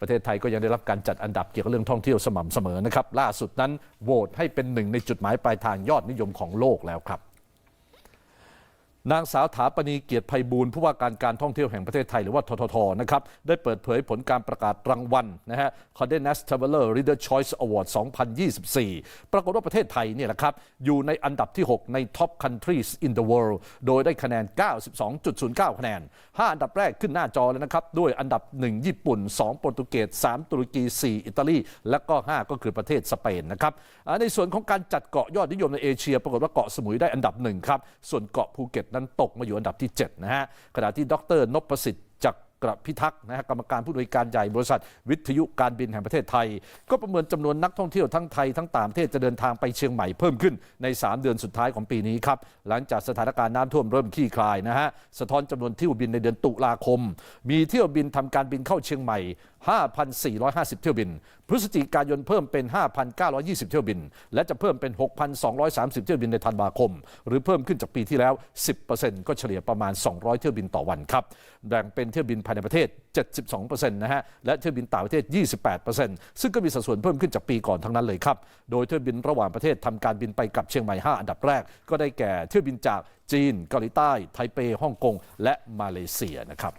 ประเทศไทยก็ยังได้รับการจัดอันดับเกี่ยวกับเรื่องท่องเที่ยวสม่ำเสมอนะครับล่าสุดนั้นโหวตให้เป็นหนึ่งในจุดหมายปลายทางยอดนิยมของโลกแล้วครับ นางสาวถาปณีเกียรติภัยบูลย์ผู้ว่าการการท่องเที่ยวแห่งประเทศไทยหรือว่าทททนะครับได้เปิดเผยผลการประกาศรางวัลนะฮะ Condé Nast Traveler Reader Choice Award 2024 ปรากฏว่าประเทศไทยเนี่ยแหละครับอยู่ในอันดับที่ 6 ใน Top Countries in the World โดยได้คะแนน 92.09 คะแนน 5 อันดับแรกขึ้นหน้าจอเลยนะครับ ด้วยอันดับ 1 ญี่ปุ่น 2 โปรตุเกส 3 ตุรกี 4 อิตาลี และก็ 5 ก็คือประเทศสเปนนะครับในส่วนของการจัดเกาะยอดนิยมในเอเชีย ปรากฏว่าเกาะสมุยได้อันดับหนึ่งครับส่วนเกาะภูเก็ตนั้นตกมาอยู่อันดับที่ 7 นะฮะขณะที่ดรนพสิทธิ กระพิทักษ์นะฮะกรรมการผู้บริการใหญ่บริษัท วิทยุการบินแห่งประเทศไทย ก็ประเมินจำนวนนักท่องเที่ยวทั้งไทยทั้งต่างประเทศจะเดินทางไปเชียงใหม่เพิ่มขึ้นใน 3 เดือนสุดท้ายของปีนี้ครับหลังจากสถานการณ์น้ำท่วมเริ่มคลี่คลายนะฮะสะท้อนจำนวนเที่ยวบินในเดือนตุลาคม มีเที่ยวบินทำการบินเข้าเชียงใหม่ 5,450 เที่ยวบิน พฤศจิกายนเพิ่มเป็น 5,920 เที่ยวบิน และจะเพิ่มเป็น 6,230 เที่ยวบินในธันวาคม หรือเพิ่มขึ้นจากปีที่แล้ว 10%ก็เฉลี่ยประมาณ 200 เที่ยวบินต่อวันครับแบ่งเป็นเที่ยวบินภายในประเทศ 72%นะฮะ และเที่ยวบินต่างประเทศ 28%ซึ่งก็มีสัดส่วนเพิ่มขึ้นจากปีก่อนทั้งนั้นเลยครับ โดยเที่ยวบินระหว่างประเทศทำการบินไปกับเชียงใหม่ 5 อันดับแรก ก็ได้แก่เที่ยวบินจากจีน เกาหลีใต้ ไทเป ฮ่องกง และมาเลเซียนะครับ